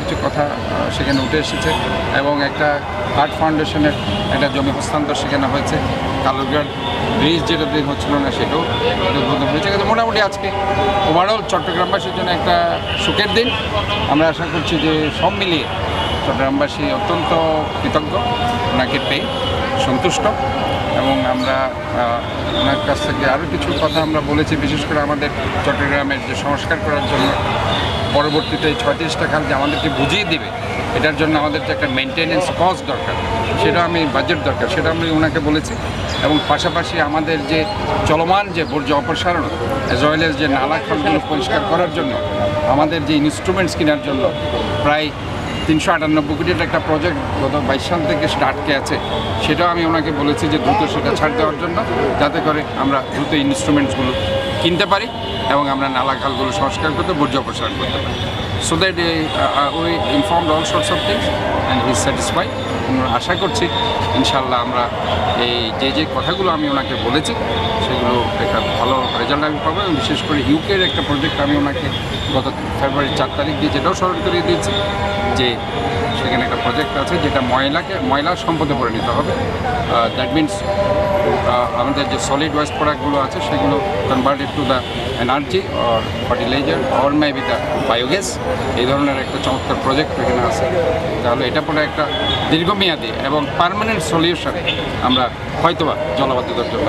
কিছু কথা সেখানে উঠে এসেছে এবং একটা আর্ট ফাউন্ডেশনের একটা জমি হস্তান্তর সেখানে হয়েছে। কালুরঘাট ব্রিজ যেটা দিন হচ্ছিল না, সেটাও উদ্বোধন হয়েছে। কিন্তু মোটামুটি আজকে ওভারঅল চট্টগ্রামবাসীর জন্য একটা সুখের দিন। আমরা আশা করছি যে সব মিলিয়ে চট্টগ্রামবাসী অত্যন্ত কৃতজ্ঞ, ওনাকে পেয়ে সন্তুষ্ট। এবং আমরা ওনার কাছ থেকে আরও কিছু কথা আমরা বলেছি, বিশেষ করে আমাদের চট্টগ্রামের যে সংস্কার করার জন্য। পরবর্তীতে ছয়ত্রিশটা খাল যে আমাদেরকে বুঝিয়ে দিবে, এটার জন্য আমাদের যে একটা মেনটেনেন্স কস্ট দরকার, সেটা আমি বাজেট দরকার, সেটা আমি ওনাকে বলেছি। এবং পাশাপাশি আমাদের যে চলমান যে বর্জ্য অপসারণ অ্যাজ ওয়েল এস যে নালা খালগুলো পরিষ্কার করার জন্য, আমাদের যে ইনস্ট্রুমেন্টস কেনার জন্য, প্রায় তিনশো আটানব্বই কোটির একটা প্রজেক্ট গত বাইশ সাল থেকে আটকে আছে। সেটাও আমি ওনাকে বলেছি যে দ্রুত সেটা ছাড় দেওয়ার জন্য, যাতে করে আমরা দ্রুত ইনস্ট্রুমেন্টসগুলো কিনতে পারি এবং আমরা নালাখালগুলো সংস্কার করতে, বর্জ্য অপসারণ করতে পারি। সো দ্যাট ওই informed all sorts of things and he satisfy আশা করছি। ইনশাল্লাহ আমরা এই যে যে কথাগুলো আমি ওনাকে বলেছি, সেগুলো একটা ভালো রেজাল্ট আমি পাবো এবং বিশেষ করে ইউকের একটা প্রজেক্ট আমি ওনাকে গত ফেব্রুয়ারি চার তারিখ দিয়ে যেটাও স্মরণ করিয়ে দিয়েছি, যে সেখানে একটা প্রজেক্ট আছে যেটা ময়লাকে, ময়লা সম্পদে পরিণত হবে। দ্যাট মিনস আমাদের যে সলিড ওয়েস্ট প্রোডাক্টগুলো আছে, সেগুলো converted to the energy or fertilizer or maybe the biogas এই ধরনের একটা চমৎকার প্রজেক্ট এখানে আছে। তাহলে এটা পরে একটা দীর্ঘমেয়াদী এবং পারমানেন্ট সলিউশনে আমরা হয়তোবা জলবদ্ধতার জন্য।